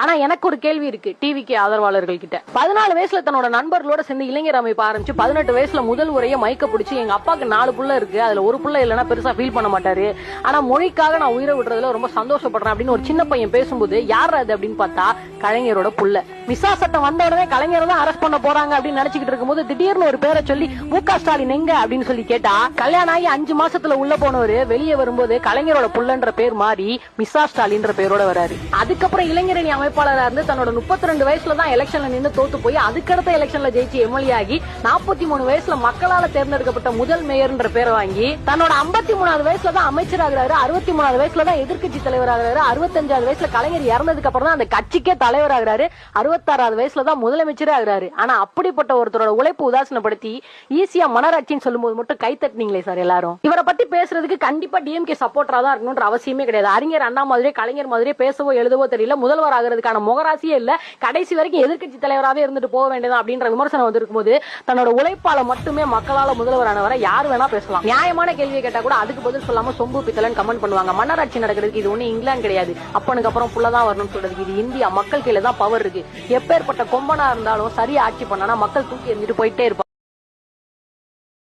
ஆனா எனக்கு ஒரு கேள்வி இருக்கு டிவிக்கு ஆதரவாளர்கள் கிட்ட பதினாலு வயசுல தன்னோட நண்பர்களோட சேர்ந்து இளைஞர் அமைப்பு ஆரம்பிச்சு பதினெட்டு வயசுல முதல் முறைய மைக்க பிடிச்சி எங்க அப்பாக்கு நாலு புள்ள இருக்கு அதுல ஒரு புள்ள இல்லைன்னா பெருசா ஃபீல் பண்ண மாட்டாரு. ஆனா மொழிக்காக நான் உயிரை விடுறதுல ரொம்ப சந்தோஷப்படுறேன் அப்படின்னு ஒரு சின்ன பையன் பேசும்போது யார் அது அப்படின்னு பார்த்தா கலைஞரோட புள்ள. மிசா சட்டம் வந்த உடனே கலைஞரை தான் அரெஸ்ட் பண்ண போறாங்க அப்படின்னு நினைச்சுக்கிட்டு இருக்கும்போது திடீர்னு ஒரு பேரை சொல்லி மு க. ஸ்டாலின் எங்க? அப்படின்னு சொல்லி கேட்டா கல்யாணம் ஆகி அஞ்சு மாசத்துல உள்ள போனவரு வெளியே வரும்போது கலைஞரோட புள்ளன்ற பேர் மாறி மிசா ஸ்டாலின்ற பேரோட வராரு. அதுக்கப்புறம் இளைஞரணி வேட்பாளராக இருந்து தன்னோட முப்பத்தி ரெண்டு வயசுல தான் எலெக்ஷன்ல நின்று தோத்து போய் அதுக்கடுத்த எலெக்ஷன்ல ஜெயிச்சு எம்எல்ஏ ஆகி நாற்பத்தி மூணு வயசுல மக்களால தேர்ந்தெடுக்கப்பட்ட முதல் மேயர்ன்ற பேரை வாங்கி தன்னோட ஐம்பத்தி மூணாவது வயசுல தான் அமைச்சர் ஆகிறாரு அறுபத்தி மூணாவது வயசுல தான் எதிர்க்கட்சி தலைவர் ஆகிறாரு அறுபத்தஞ்சாவது வயசுல கலைஞர் இறந்ததுக்கு அப்புறம் தான் அந்த கட்சிக்கே தலைவர் ஆகிறாரு அறுபத்தாறாவது வயசுல தான் முதலமைச்சரே ஆகுறாரு. ஆனா அப்படிப்பட்ட ஒருத்தரோட உழைப்பு உதாசனப்படுத்தி ஈஸியா மனராட்சின்னு சொல்லும்போது மட்டும் கை தட்டினீங்களே சார் எல்லாரும். இவரை பத்தி பேசுறதுக்கு கண்டிப்பா டிஎம்கே சப்போர்ட்டரா தான் இருக்கணும்ன்ற அவசியமே கிடையாது. அறிஞர் அண்ணா மாதிரியே கலைஞர் மாதிரியே பேசவோ எழுதவோ தெரியல முதல்வர் ஆகிறது அதுக்கான முகராசியே இல்ல. கடைசி வரைக்கும் எதிர்க்கட்சி தலைவராகவே இருந்துட்டு போக வேண்டியதான் அப்படின்ற விமர்சனம் வந்திருக்கும் போது தன்னோட உழைப்பால மட்டுமே மக்களால முதல்வரானவரை யார் வேணா பேசலாம். நியாயமான கேள்வியை கேட்டா கூட அதுக்கு பதில் சொல்லாம சொம்பு பித்தலன்னு கமெண்ட் பண்ணுவாங்க. மன்னராட்சி நடக்கிறதுக்கு இது ஒண்ணு இங்கிலாந்து கிடையாது. அப்பனுக்கு அப்புறம் புள்ளதான் வரணும்னு சொல்றதுக்கு இது இந்தியா. மக்கள் கையில தான் பவர் இருக்கு. எப்பேற்பட்ட கொம்பனா இருந்தாலும் சரியா ஆட்சி பண்ணானா மக்கள் தூக்கி எறிஞ்சிட்டு போயிட்டே இருப்பாங்க.